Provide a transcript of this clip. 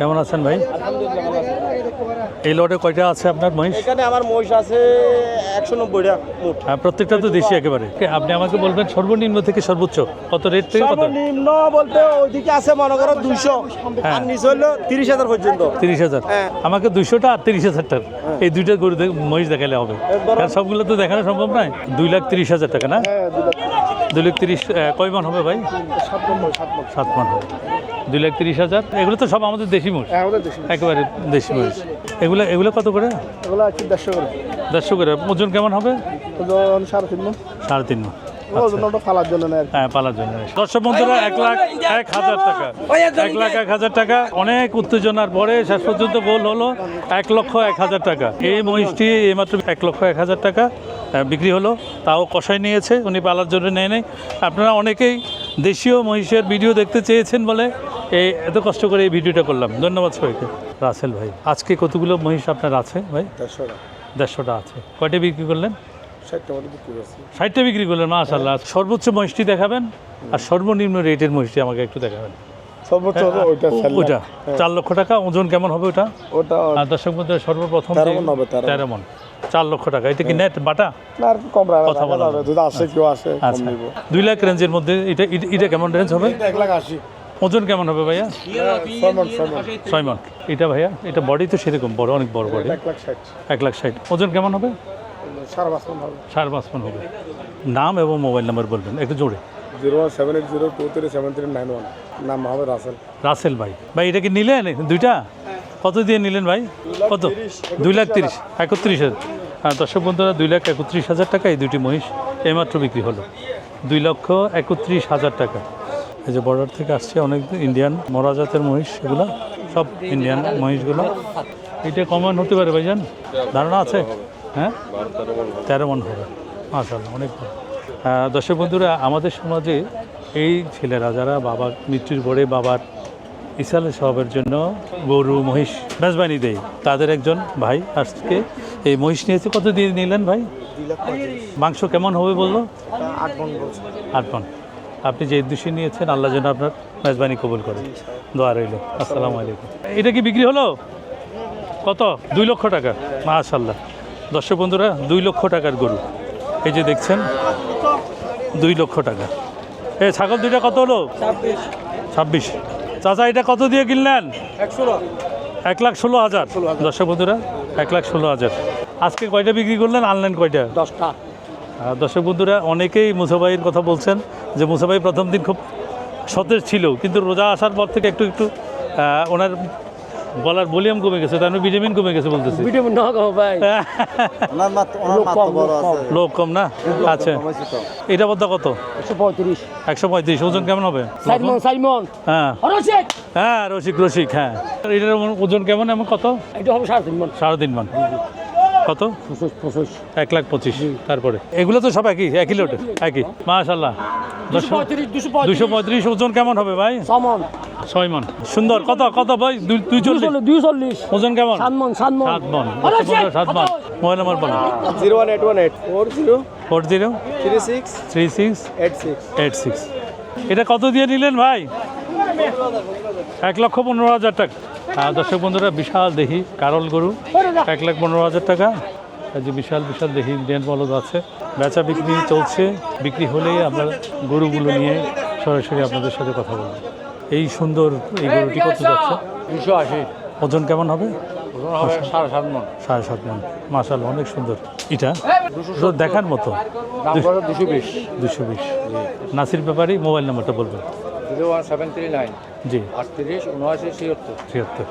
কেমন আছেন ভাই? এই লটে কয়টা আছে আপনার মহিষ? এখানে আমার মহিষ আছে একশো নব্বইটা মোট। হ্যাঁ, প্রত্যেকটা তো দেশি একেবারে। আপনি আমাকে বলবেন সর্বনিম্ন থেকে সর্বোচ্চ কত রেট থেকে কত? সর্বনিম্ন বলতে ওইদিকে আছে মনে করো দুইশো আর নিচে হইল তিরিশ হাজার পর্যন্ত। তিরিশ হাজার? হ্যাঁ। আমাকে দুইশোটা আর তিরিশ হাজার এই দুইটা গরু মহিষ দেখালে হবে। কারণ সবগুলো তো দেখানো সম্ভব নয়? দুই লাখ তিরিশ হাজার টাকা না? হ্যাঁ দুই লাখ তিরিশ কয় মান হবে ভাই? সাত মান হবে। দুই লাখ তিরিশ হাজার? এগুলো তো সব আমাদের দেশি মহিষ হ্যাঁ একেবারে দেশি মহিষ এগুলো এগুলো কত করে? এগুলো দেড়শো করে। দেড়শো করে। ওজন কেমন হবে? ওজন সাড়ে তিন মণ। সাড়ে তিন জন্য আর কি। হ্যাঁ পালার জন্য দর্শক বন্ধুরা এক লাখ এক হাজার টাকা। এক লাখ এক হাজার টাকা। অনেক উত্তেজনার পরে শেষ পর্যন্ত গোল হলো। এক লক্ষ এক হাজার টাকা। এই মহিষটি এইমাত্র এক লক্ষ এক হাজার টাকা। বিক্রি হলো তাও কষাই নিয়েছে উনি পালার জন্য নেয় নেই। আপনারা অনেকেই দেশীয় মহিষের ভিডিও দেখতে চেয়েছেন বলে এই এত কষ্ট করে এই ভিডিওটা করলাম। ধন্যবাদ সবাইকে। রাসেল ভাই আজকে কতগুলো মহিষ আপনার আছে ভাই? দেড়শো দেড়শোটা আছে। কয়টা বিক্রি করলেন? ষাটটা বিক্রি ষাটটা বিক্রি করলেন মাশাল্লাহ সর্বোচ্চ মহিষটি দেখাবেন আর সর্বনিম্ন রেটের মহিষটি আমাকে একটু দেখাবেন। সর্বোচ্চ ওইটা ও- চার লক্ষ টাকা ওজন কেমন হবে ওটা ওটা দর্শক মধ্যে সর্বপ্রথম তেরো মন চার লক্ষ টাকা। এটা কি নেট বাটা? আর কম কথা বলা যাবে যদি আসে কেউ আসে আচ্ছা। দুই লাখ রেঞ্জের মধ্যে এটা এটা- কেমন রেঞ্জ হবে? এক লাখ আশি। ওজন কেমন হবে ভাইয়া? ছয় মণ ছয় মন। এটা ভাইয়া এটা বডি তো সেরকম বড় অনেক বড় বডি এক লাখ ষাট। ওজন কেমন হবে? সাড়ে পাঁচ হবে। সাড়ে পাঁচ মন হবে। নাম এবং মোবাইল নাম্বার বলবেন। একটু জোরে। Zero seven eight zero two three seven three nine one. নাম মোহাম্মদ রাসেল। রাসেল ভাই। ভাই এটা কি নিলেন? দুইটা? কত দিয়ে নিলেন ভাই? কত? দুই লাখ তিরিশ একত্রিশ হাজার। হ্যাঁ দর্শক বন্ধুরা দুই লাখ একত্রিশ হাজার টাকা এই দুটি মহিষ এইমাত্র বিক্রি হলো। দুই লক্ষ একত্রিশ হাজার টাকা। এই যে বর্ডার থেকে আসছে অনেক ইন্ডিয়ান মরা জাতের মহিষ এগুলো সব ইন্ডিয়ান মহিষগুলো। এটা কমন হতে পারে ভাই ভাইজান? ধারণা আছে? হ্যাঁ? তেরো মন হবে। মাশাল্লাহ অনেক ভালো। দর্শক বন্ধুরা আমাদের সমাজে এই ছেলেরা যারা বাবা মৃত্যুর পরে বাবার ইসালে সবের জন্য গরু মহিষ মেজবানি দেয় তাদের একজন ভাই আজকে এই মহিষ নিয়েছে। কত দিয়ে নিলেন ভাই? মাংস কেমন হবে বলল? আট আট পন। আপনি যে উদ্দেশ্যে নিয়েছেন আল্লাহ যেন আপনার মেজবানি কবুল করে। দোয়া রইল। আসসালামু আলাইকুম। এটা কি বিক্রি হলো? কত? দুই লক্ষ টাকা। মাশাল্লাহ দর্শক বন্ধুরা দুই লক্ষ টাকার গরু। এই যে দেখছেন দুই লক্ষ টাকা। এ ছাগল দুইটা কত হলো? ছাব্বিশ। চাচা এটা কত দিয়ে কিনলেন? এক লাখ ষোলো হাজার। দর্শক বন্ধুরা এক লাখ ষোলো হাজার। আজকে কয়টা বিক্রি করলেন? আনলেন কয়টা? দশটা। দর্শক বন্ধুরা অনেকেই মুসাভাইয়ের কথা বলছেন যে মুসাভাই প্রথম দিন খুব সতেজ ছিল কিন্তু রোজা আসার পর থেকে একটু একটু ওনার গলার ভলিউম কমে গেছে তার মানে ভিটামিন কমে গেছে বলতেছি। ভিটামিন না খাব ভাই। ওনার মাত্র ওনার মাত্র বড় আছে। লোক কম না? আচ্ছা। এটা বলতে কত? একশো পঁয়ত্রিশ। একশো পঁয়ত্রিশ ওজন কেমন হবে? সাইমন সাইমন। হ্যাঁ। অরসিক হ্যাঁ রসিক রসিক হ্যাঁ। এটার ওজন কেমন এমন কত? এটা হবে সাড়ে তিন মন। সাড়ে তিন মান। কত? এক লাখ পঁচিশ। তারপরে? এগুলো তো সব একই একই লোটে একই। মাশাল্লাহ দুশো পঁয়ত্রিশ ওজন কেমন হবে ভাই? সমন ছয় মন। সুন্দর। কত? কত ভাই? দুই চল্লিশ দুই চল্লিশ ওজন কেমন? সাত মন সাত মন। সাত মন। সাত মন। মোবাইল নাম্বার বলো। Zero one eight one eight. Four zero. Four zero. Three six. Three six. Eight six. Eight six. এটা কত দিয়ে নিলেন ভাই? এক লক্ষ পনেরো হাজার টাকা। আর দর্শক বন্ধুরা বিশাল দেহি কারল গরু। এক লাখ পনেরো হাজার টাকা। যে বিশাল বিশাল দেহি ইন্ডিয়ান বলদ আছে। বেচা বিক্রি চলছে। বিক্রি হলেই আমরা গরুগুলো নিয়ে সরাসরি আপনাদের সাথে কথা বলব। এই সুন্দর এই গরুটি কত যাচ্ছে? দুশো আশি। ওজন কেমন হবে? সাড়ে সাত মন। সাড়ে সাত মন। মাসাল অনেক সুন্দর। এটা দেখার মতো? দুশো বিশ। দুশো বিশ। নাসির ব্যাপারে মোবাইল নাম্বারটা বলবেন। Zero one seven three nine. জি। আটত্রিশ উনআশি ছিয়াত্তর। ছিয়াত্তর।